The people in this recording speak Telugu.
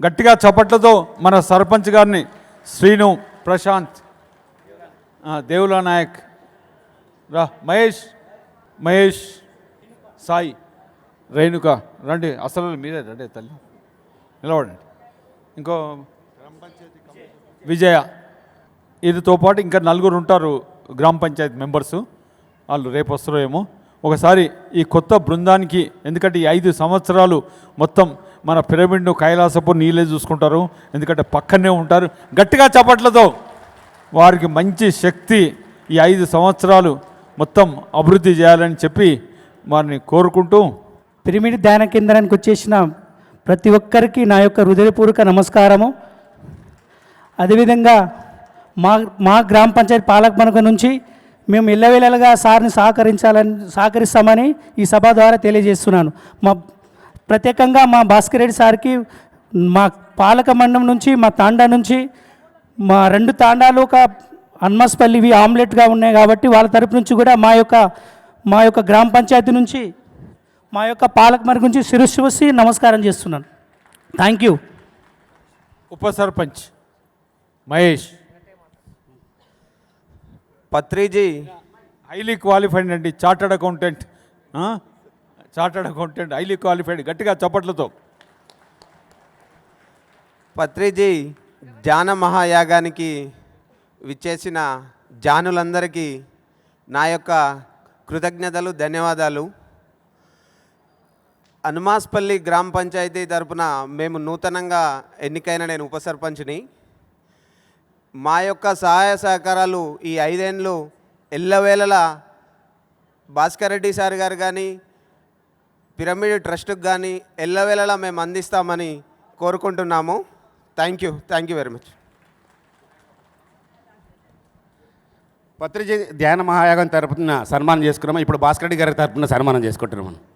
గట్టిగా చప్పట్లతో మన సర్పంచ్ గారిని శ్రీను ప్రశాంత్ దేవుల నాయక్ రా మహేష్ మహేష్ సాయి రేణుక రండి అసలు మీరే రండి తల్లి నిలబడండి. ఇంకో విజయ వీరితో పాటు ఇంకా నలుగురు ఉంటారు గ్రామ పంచాయతీ మెంబర్స్ వాళ్ళు రేపు వస్తారో ఏమో ఒకసారి ఈ కొత్త బృందానికి ఎందుకంటే ఈ ఐదు సంవత్సరాలు మొత్తం మన పిరమిడ్ను కైలాసపు నీళ్ళే చూసుకుంటారు. ఎందుకంటే పక్కనే ఉంటారు. గట్టిగా చప్పట్లతో వారికి మంచి శక్తి ఈ ఐదు సంవత్సరాలు మొత్తం అభివృద్ధి చేయాలని చెప్పి వారిని కోరుకుంటూ పిరమిడ్ ధ్యాన కేంద్రానికి వచ్చేసిన ప్రతి ఒక్కరికి నా యొక్క హృదయపూర్వక నమస్కారము. అదేవిధంగా మా మా గ్రామ పంచాయతీ పాలక మనకు నుంచి మేము ఇళ్ళవేళలుగా సార్ని సహకరించాలని సహకరిస్తామని ఈ సభ ద్వారా తెలియజేస్తున్నాను. మా ప్రత్యేకంగా మా భాస్కర్ రెడ్డి సార్కి మా పాలక మండలం నుంచి మా తాండా నుంచి మా రెండు తాండాలు ఒక అన్మస్పల్లివి ఆమ్లెట్గా ఉన్నాయి కాబట్టి వాళ్ళ తరపు నుంచి కూడా మా యొక్క మా యొక్క గ్రామ పంచాయతీ నుంచి మా యొక్క పాలక మరి గురించి శిరస్సు వచ్చి నమస్కారం చేస్తున్నాను. Thank you. ఉప సర్పంచ్ మహేష్. పత్రిజీ. హైలీ క్వాలిఫైడ్ అండి chartered accountant. Chartered accountant highly qualified గట్టిగా చప్పట్లతో. పత్రిజీ ధ్యాన మహాయాగానికి విచ్చేసిన జానులందరికీ నా యొక్క కృతజ్ఞతలు ధన్యవాదాలు. హనుమాస్పల్లి గ్రామ పంచాయతీ తరపున మేము నూతనంగా ఎన్నికైన నేను ఉప సర్పంచ్ని మా యొక్క సహాయ సహకారాలు ఈ ఐదేండ్లు ఎల్లవేళలా భాస్కర్ రెడ్డి సార్ గారు కానీ పిరమిడ్ ట్రస్ట్కి కానీ ఎల్లవేళలా మేము అందిస్తామని కోరుకుంటున్నాము. Thank you. Thank you very much. Patriji ధ్యాన మహాయాగం తరపున సన్మానం చేసుకున్నాము. ఇప్పుడు భాస్కర్ రెడ్డి గారి తరపున సన్మానం చేసుకుంటున్నాము.